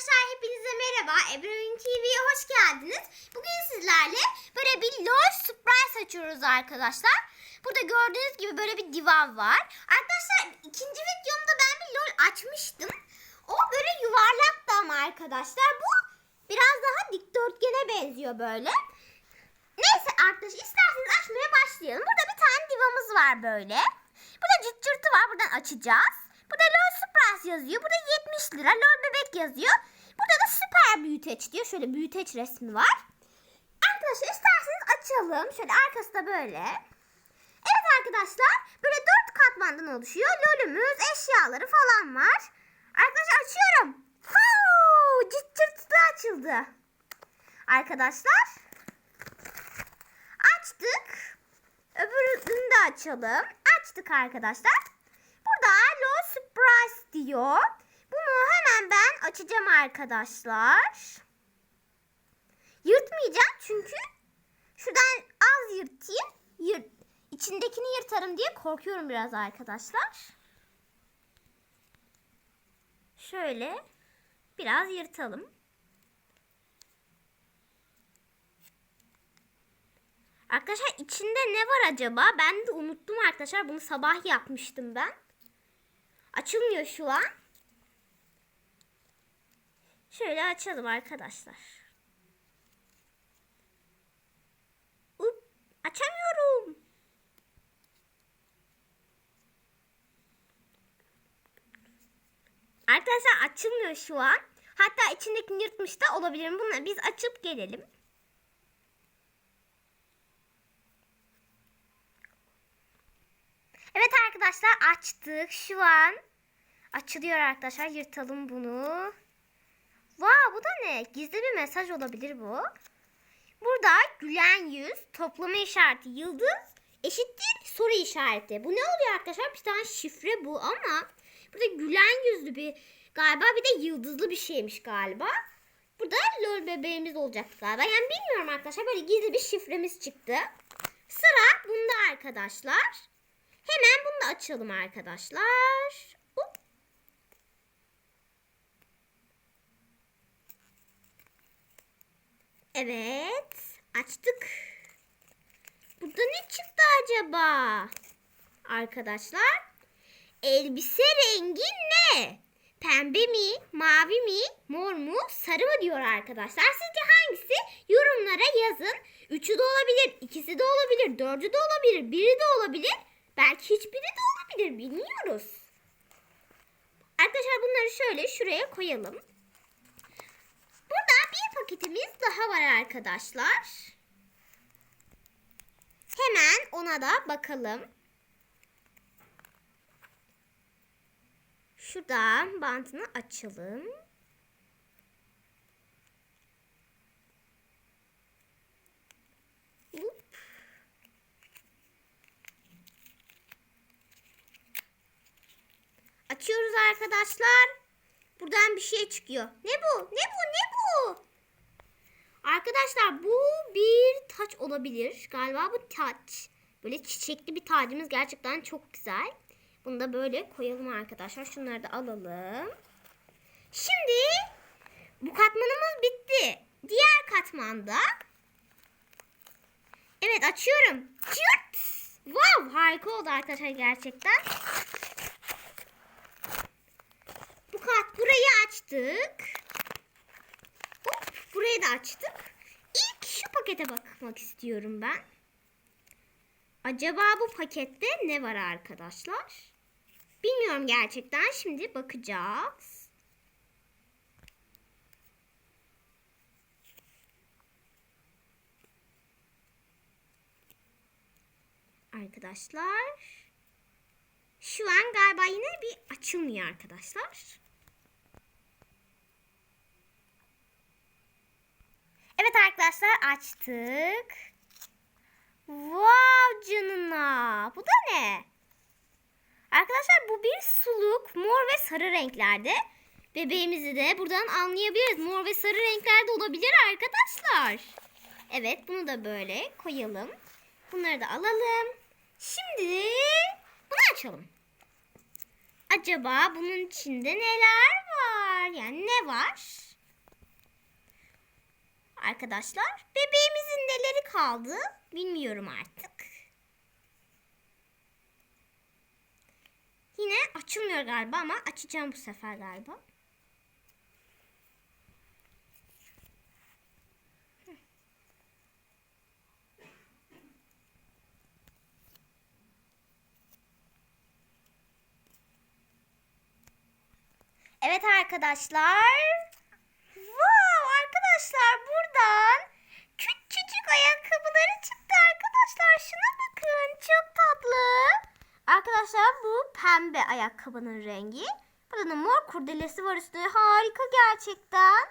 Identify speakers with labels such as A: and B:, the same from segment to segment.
A: Arkadaşlar hepinize merhaba. Ebru'nun TV'ye hoş geldiniz. Bugün sizlerle böyle bir LOL Surprise açıyoruz arkadaşlar. Burada gördüğünüz gibi böyle bir divan var. Arkadaşlar ikinci videomda ben bir LOL açmıştım. O böyle yuvarlaktı ama arkadaşlar. Bu biraz daha dikdörtgene benziyor böyle. Neyse arkadaşlar isterseniz açmaya başlayalım. Burada bir tane divamız var böyle. Burada cırt cırtı var. Buradan açacağız. Burada LOL Surprise yazıyor. Burada 70 lira. LOL Bebek yazıyor. Burada da süper büyüteç diyor. Şöyle büyüteç resmi var. Arkadaşlar isterseniz açalım. Şöyle arkası da böyle. Evet arkadaşlar böyle dört katmandan oluşuyor. LOL'ümüz, eşyaları falan var. Arkadaşlar açıyorum. Huu, cırt cırtı açıldı. Arkadaşlar açtık. Öbürünü de açalım. Açtık arkadaşlar. Surprise diyor. Bunu hemen ben açacağım arkadaşlar. Yırtmayacağım çünkü şuradan az yırtayım. Yırt, içindekini yırtarım diye korkuyorum biraz arkadaşlar. Şöyle biraz yırtalım. Arkadaşlar içinde ne var acaba? Ben de unuttum arkadaşlar. Bunu sabah yapmıştım ben. Açılmıyor şu an. Şöyle açalım arkadaşlar. Up, açamıyorum. Arkadaşlar açılmıyor şu an. Hatta içindekini yırtmış da olabilirim. Bunu biz açıp gelelim. Evet arkadaşlar açtık şu an. Açılıyor arkadaşlar. Yırtalım bunu. Wow bu da ne? Gizli bir mesaj olabilir bu. Burada gülen yüz, toplama işareti, yıldız eşittir soru işareti. Bu ne oluyor arkadaşlar? Bir tane şifre bu ama burada gülen yüzlü bir galiba bir de yıldızlı bir şeymiş galiba. Burada lol bebeğimiz olacak galiba. Yani bilmiyorum arkadaşlar. Böyle gizli bir şifremiz çıktı. Sıra bunda arkadaşlar. Hemen bunu da açalım arkadaşlar. Hop. Evet. Açtık. Burada ne çıktı acaba? Arkadaşlar. Elbise rengi ne? Pembe mi, mavi mi, mor mu, sarı mı diyor arkadaşlar. Sizce hangisi? Yorumlara yazın. Üçü de olabilir, ikisi de olabilir, dördü de olabilir, biri de olabilir. Belki hiçbiri de olabilir bilmiyoruz. Arkadaşlar bunları şöyle şuraya koyalım. Burada bir paketimiz daha var arkadaşlar. Hemen ona da bakalım. Şuradan bantını açalım. Hop. Açıyoruz arkadaşlar. Buradan bir şey çıkıyor. Ne bu? Ne bu? Ne bu? Arkadaşlar bu bir taç olabilir. Galiba bu taç. Böyle çiçekli bir tacımız gerçekten çok güzel. Bunu da böyle koyalım arkadaşlar. Şunları da alalım. Şimdi bu katmanımız bitti. Diğer katmanda Evet açıyorum. Cırt. Wow harika oldu arkadaşlar gerçekten. Kat burayı açtık. Hop, burayı da açtık. İlk şu pakete bakmak istiyorum ben. Acaba bu pakette ne var arkadaşlar? Bilmiyorum gerçekten. Şimdi bakacağız. Arkadaşlar. Şu an galiba yine bir açılmıyor arkadaşlar. Evet arkadaşlar açtık. Wow canına. Bu da ne? Arkadaşlar bu bir suluk. Mor ve sarı renklerde. Bebeğimizi de buradan anlayabiliriz. Mor ve sarı renklerde olabilir arkadaşlar. Evet bunu da böyle koyalım. Bunları da alalım. Şimdi bunu açalım. Acaba bunun içinde neler var? Yani ne var? Arkadaşlar bebeğimizin neleri kaldı bilmiyorum artık. Yine açılmıyor galiba ama açacağım bu sefer galiba. Evet arkadaşlar. Wow arkadaşlar buradan küçücük ayakkabıları çıktı arkadaşlar. Şuna bakın çok tatlı. Arkadaşlar bu pembe ayakkabının rengi. Burada da mor kurdelesi var üstünde. Harika gerçekten.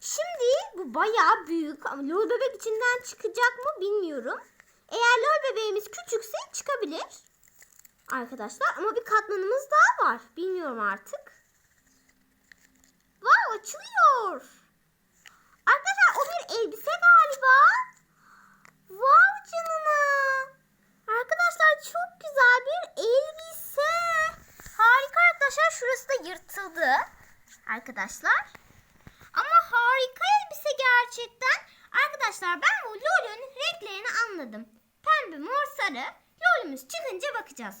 A: Şimdi bu bayağı büyük ama lol bebek içinden çıkacak mı bilmiyorum. Eğer lol bebeğimiz küçükse çıkabilir. Arkadaşlar ama bir katmanımız daha var. Bilmiyorum artık. Wow açılıyor. Arkadaşlar o bir elbise galiba. Wow canına. Arkadaşlar çok güzel bir elbise. Harika arkadaşlar şurası da yırtıldı. Arkadaşlar. Ama harika elbise gerçekten. Arkadaşlar ben bu lolun renklerini anladım. Pembe, mor, sarı. Lolümüz çıkınca bakacağız.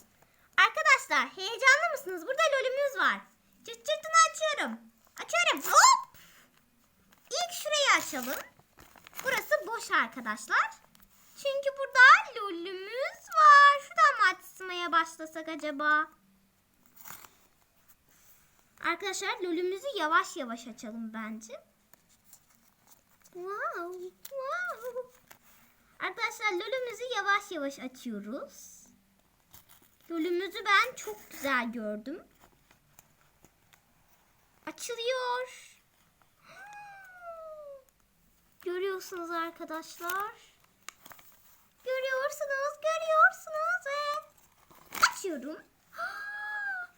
A: Arkadaşlar heyecanlı mısınız? Burada lolümüz var. Çıt çıtını açıyorum. Açıyorum. Hop! İlk şurayı açalım. Burası boş arkadaşlar. Çünkü burada lolümüz var. Şuradan mı açmaya başlasak acaba? Arkadaşlar lolümüzü yavaş yavaş açalım bence. Wow, wow. Arkadaşlar lolümüzü yavaş yavaş açıyoruz. Lolümüzü ben çok güzel gördüm. Açılıyor. Görüyorsunuz arkadaşlar. Görüyorsunuz, görüyorsunuz ve açıyorum.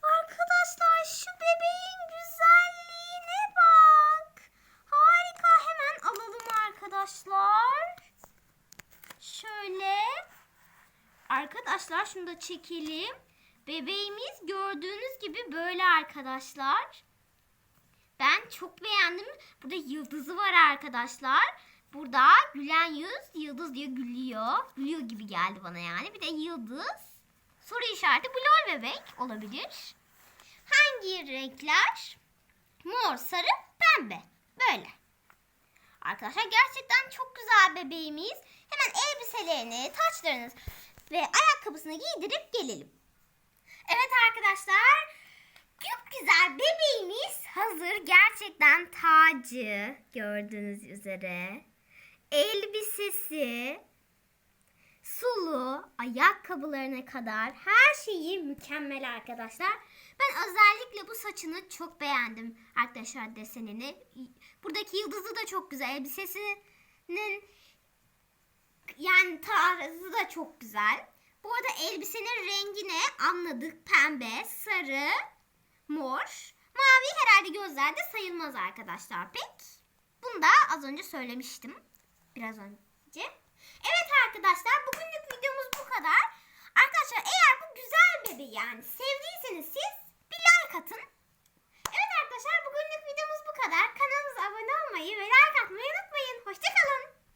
A: Arkadaşlar şu bebeğin güzelliğine bak. Harika. Hemen alalım arkadaşlar. Şöyle. Arkadaşlar şunu da çekelim. Bebeğimiz gördüğünüz gibi böyle arkadaşlar. Ben çok beğendim. Burada yıldızı var arkadaşlar. Burada gülen yüz, yıldız diye gülüyor. Gülüyor gibi geldi bana yani. Bir de yıldız. Soru işareti bu lol bebek olabilir. Hangi renkler? Mor, sarı, pembe. Böyle. Arkadaşlar gerçekten çok güzel bebeğimiz. Hemen elbiselerini, taçlarını ve ayakkabısını giydirip gelelim. Evet arkadaşlar. Çok güzel bebeğimiz hazır. Gerçekten tacı gördüğünüz üzere. Elbisesi, sulu, ayakkabılarına kadar her şeyi mükemmel arkadaşlar. Ben özellikle bu saçını çok beğendim arkadaşlar desenini. Buradaki yıldızı da çok güzel. Elbisesinin yani tarzı da çok güzel. Bu arada elbisenin rengi ne? Anladık. Pembe, sarı, mor. Mavi herhalde gözlerde sayılmaz arkadaşlar pek. Bunu da az önce söylemiştim. Biraz önce. Evet arkadaşlar bugünlük videomuz bu kadar. Arkadaşlar eğer bu güzel bebeği yani sevdiyseniz siz bir like atın. Evet arkadaşlar bugünlük videomuz bu kadar. Kanalımıza abone olmayı ve like atmayı unutmayın. Hoşçakalın.